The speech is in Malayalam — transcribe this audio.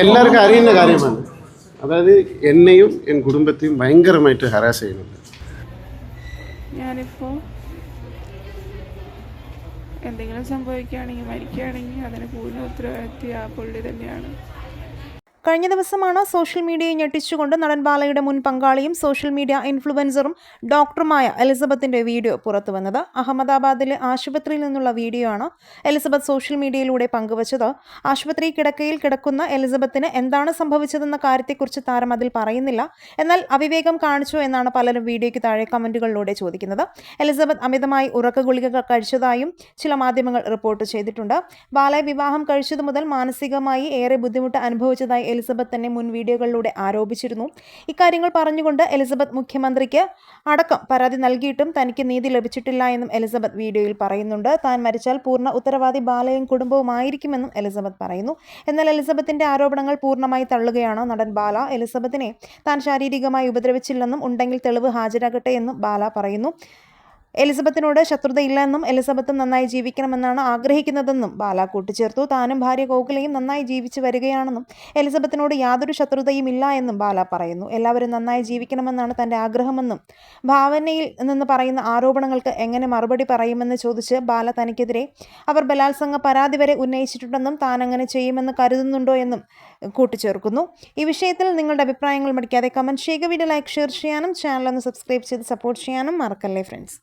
എല്ലാവർക്കും അറിയുന്ന കാര്യമാണ്. അതായത് എന്നെയും എൻ കുടുംബത്തെയും ഭയങ്കരമായിട്ട് ഹരാസ് ചെയ്യുന്നുണ്ട്. ഞാനിപ്പോൾ എന്തെങ്കിലും സംഭവിക്കുകയാണെങ്കിൽ മരിക്കുകയാണെങ്കിൽ അതിന് പൂർണ ഉത്തരവാദിത്വം ആ പുള്ളി തന്നെയാണ്. കഴിഞ്ഞ ദിവസമാണ് സോഷ്യൽ മീഡിയയെ ഞെട്ടിച്ചുകൊണ്ട് നടൻ ബാലയുടെ മുൻ പങ്കാളിയും സോഷ്യൽ മീഡിയ ഇൻഫ്ലുവൻസറും ഡോക്ടറുമായ എലിസബത്തിന്റെ വീഡിയോ പുറത്തു വന്നത്. അഹമ്മദാബാദിലെ ആശുപത്രിയിൽ നിന്നുള്ള വീഡിയോ ആണ് എലിസബത്ത് സോഷ്യൽ മീഡിയയിലൂടെ പങ്കുവച്ചത്. ആശുപത്രി കിടക്കയിൽ കിടക്കുന്ന എലിസബത്തിന് എന്താണ് സംഭവിച്ചതെന്ന കാര്യത്തെക്കുറിച്ച് താരം അതിൽ പറയുന്നില്ല. എന്നാൽ അവിവേകം കാണിച്ചു എന്നാണ് പലരും വീഡിയോയ്ക്ക് താഴെ കമന്റുകളിലൂടെ ചോദിക്കുന്നത്. എലിസബത്ത് അമിതമായി ഉറക്ക ഗുളിക കഴിച്ചതായും ചില മാധ്യമങ്ങൾ റിപ്പോർട്ട് ചെയ്തിട്ടുണ്ട്. ബാലയെ വിവാഹം കഴിച്ചതു മുതൽ മാനസികമായി ഏറെ ബുദ്ധിമുട്ട് അനുഭവിച്ചതായി എലിസബത്ത് തന്നെ മുൻ വീഡിയോകളിലൂടെ ആരോപിച്ചിരുന്നു. ഇക്കാര്യങ്ങൾ പറഞ്ഞുകൊണ്ട് എലിസബത്ത് മുഖ്യമന്ത്രിക്ക് അടക്കം പരാതി നൽകിയിട്ടും തനിക്ക് നീതി ലഭിച്ചിട്ടില്ല എന്നും എലിസബത്ത് വീഡിയോയിൽ പറയുന്നുണ്ട്. താൻ മരിച്ചാൽ പൂർണ ഉത്തരവാദി ബാലയും കുടുംബവുമായിരിക്കുമെന്നും എലിസബത്ത് പറയുന്നു. എന്നാൽ എലിസബത്തിന്റെ ആരോപണങ്ങൾ പൂർണമായി തള്ളുകയാണ് നടൻ ബാല. എലിസബത്തിനെ താൻ ശാരീരികമായി ഉപദ്രവിച്ചില്ലെന്നും ഉണ്ടെങ്കിൽ തെളിവ് ഹാജരാകട്ടെ എന്നും ബാല പറയുന്നു. എലിസബത്തിനോട് ശത്രുതയില്ലെന്നും എലിസബത്ത് നന്നായി ജീവിക്കണമെന്നാണ് ആഗ്രഹിക്കുന്നതെന്നും ബാല കൂട്ടിച്ചേർത്തു. താനും ഭാര്യ ഗോകുലയും നന്നായി ജീവിച്ചു വരികയാണെന്നും എലിസബത്തിനോട് യാതൊരു ശത്രുതയും ഇല്ല എന്നും ബാല പറയുന്നു. എല്ലാവരും നന്നായി ജീവിക്കണമെന്നാണ് തന്റെ ആഗ്രഹമെന്നും ഭാവനയിൽ നിന്ന് പറയുന്ന ആരോപണങ്ങൾക്ക് എങ്ങനെ മറുപടി പറയുമെന്ന് ചോദിച്ച് ബാല തനിക്കെതിരെ അവർ ബലാത്സംഗ പരാതി വരെ ഉന്നയിച്ചിട്ടുണ്ടെന്നും താൻ അങ്ങനെ ചെയ്യുമെന്ന് കരുതുന്നുണ്ടോ എന്നും കൂട്ടിച്ചേർക്കുന്നു. ഈ വിഷയത്തിൽ നിങ്ങളുടെ അഭിപ്രായങ്ങൾ മടിക്കാതെ കമന്റ് ചെയ്യുക. വീഡിയോ ലൈക്ക് ഷെയർ ചെയ്യാനും ചാനൽ ഒന്ന് സബ്സ്ക്രൈബ് ചെയ്ത് സപ്പോർട്ട് ചെയ്യാനും മറക്കല്ലേ ഫ്രണ്ട്സ്.